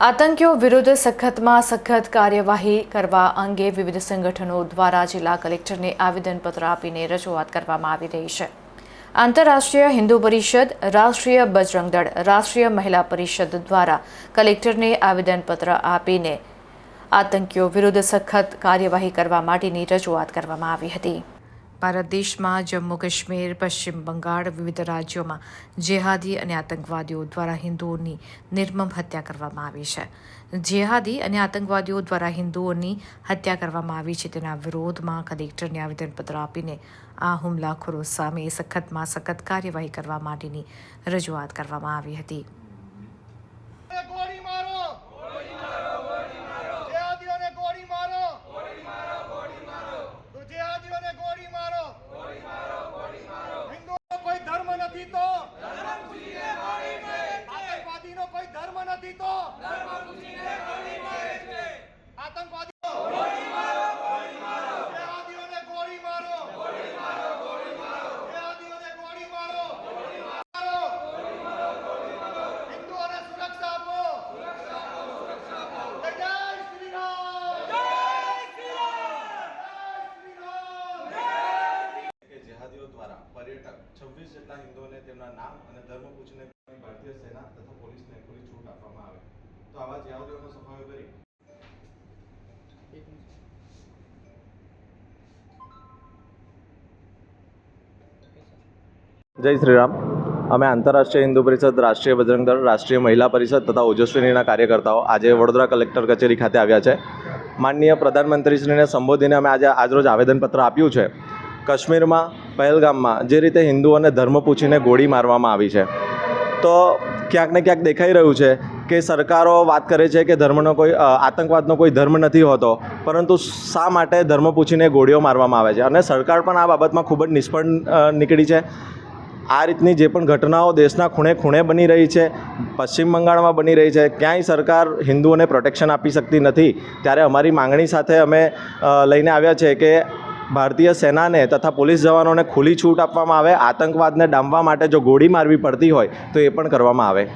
આતંકીઓ વિરુદ્ધ સખતમાં સખત કાર્યવાહી કરવા અંગે વિવિધ સંગઠનો દ્વારા જિલ્લા કલેક્ટરને આવેદનપત્ર આપીને રજૂઆત કરવામાં આવી રહી છે. આંતરરાષ્ટ્રીય હિન્દુ પરિષદ, રાષ્ટ્રીય બજરંગ દળ, રાષ્ટ્રીય મહિલા પરિષદ દ્વારા કલેક્ટરને આવેદનપત્ર આપીને આતંકીઓ વિરુદ્ધ સખત કાર્યવાહી કરવા માટેની રજૂઆત કરવામાં આવી હતી. ભારત દેશમાં જમ્મુ કાશ્મીર, પશ્ચિમ બંગાળ વિવિધ રાજ્યોમાં જેહાદી અને આતંકવાદીઓ દ્વારા હિન્દુઓની નિર્મમ હત્યા કરવામાં આવી છે. જેહાદી અને આતંકવાદીઓ દ્વારા હિન્દુઓની હત્યા કરવામાં આવી છે તેના વિરોધમાં કલેક્ટરને આવેદનપત્ર આપીને આ હુમલાખોરો સામે સખતમાં સખત કાર્યવાહી કરવા માટેની રજૂઆત કરવામાં આવી હતી ગોળી મારો જેહાદીઓને ગોળી મારો તો જેહાદીઓને ગોળી મારો હિન્દુઓનો કોઈ ધર્મ નથી તો કોઈ ધર્મ નથી તો આતંકવાદીઓ જેહાદીઓને ગોળી મારો જેહાદીઓને ગોળી મારો મારો હિન્દુઓને સુરક્ષા આપો જય જય શ્રી રામ જય શ્રી રામ જય શ્રી રામ કે જેહાદીઓ દ્વારા પર્યટક છવ્વીસ જેટલા હિન્દુઓને તેમના નામ અને ધર્મ પૂછીને ભારતીય સેના તથા પોલીસને ખુલ્લી છૂટ આપવામાં આવે. તો આવા જેહાદીઓનો સફાયો કરી. જય શ્રી રામ અમે આંતરરાષ્ટ્રીય હિન્દુ પરિષદ રાષ્ટ્રીય બજરંગ દળ રાષ્ટ્રીય મહિલા પરિષદ તથા ઓજસ્વીનીના કાર્યકર્તાઓ આજે વડોદરા કલેક્ટર કચેરી ખાતે આવ્યા છે. માનનીય પ્રધાનમંત્રીશ્રીને સંબોધીને અમે આજે આજરોજ આવેદનપત્ર આપ્યું છે. કાશ્મીરમાં, પહેલગામમાં જે રીતે હિન્દુઓને ધર્મ પૂછીને ગોળી મારવામાં આવી છે. તો ક્યાંક ને ક્યાંક દેખાઈ રહ્યું છે કે સરકારો વાત કરે છે કે ધર્મનો કોઈ આતંકવાદનો કોઈ ધર્મ નથી હોતો, પરંતુ શા માટે ધર્મ પૂછીને ગોળીઓ મારવામાં આવે છે? અને સરકાર પણ આ બાબતમાં ખૂબ જ નિષ્ફળ નીકળી છે. આ રીતની જે પણ ઘટનાઓ દેશના ખૂણે ખૂણે બની રહી છે, પશ્ચિમ બંગાળમાં બની રહી છે, ક્યાંય સરકાર હિન્દુઓને પ્રોટેક્શન આપી શકતી નથી, ત્યારે અમારી માંગણી સાથે અમે લઈને આવ્યા છે કે ભારતીય સેનાને તથા પોલીસ જવાનોને ખુલ્લી છૂટ આપવામાં આવે, આતંકવાદને ડામવા માટે જો ગોળી મારવી પડતી હોય, તો એ પણ કરવામાં આવે.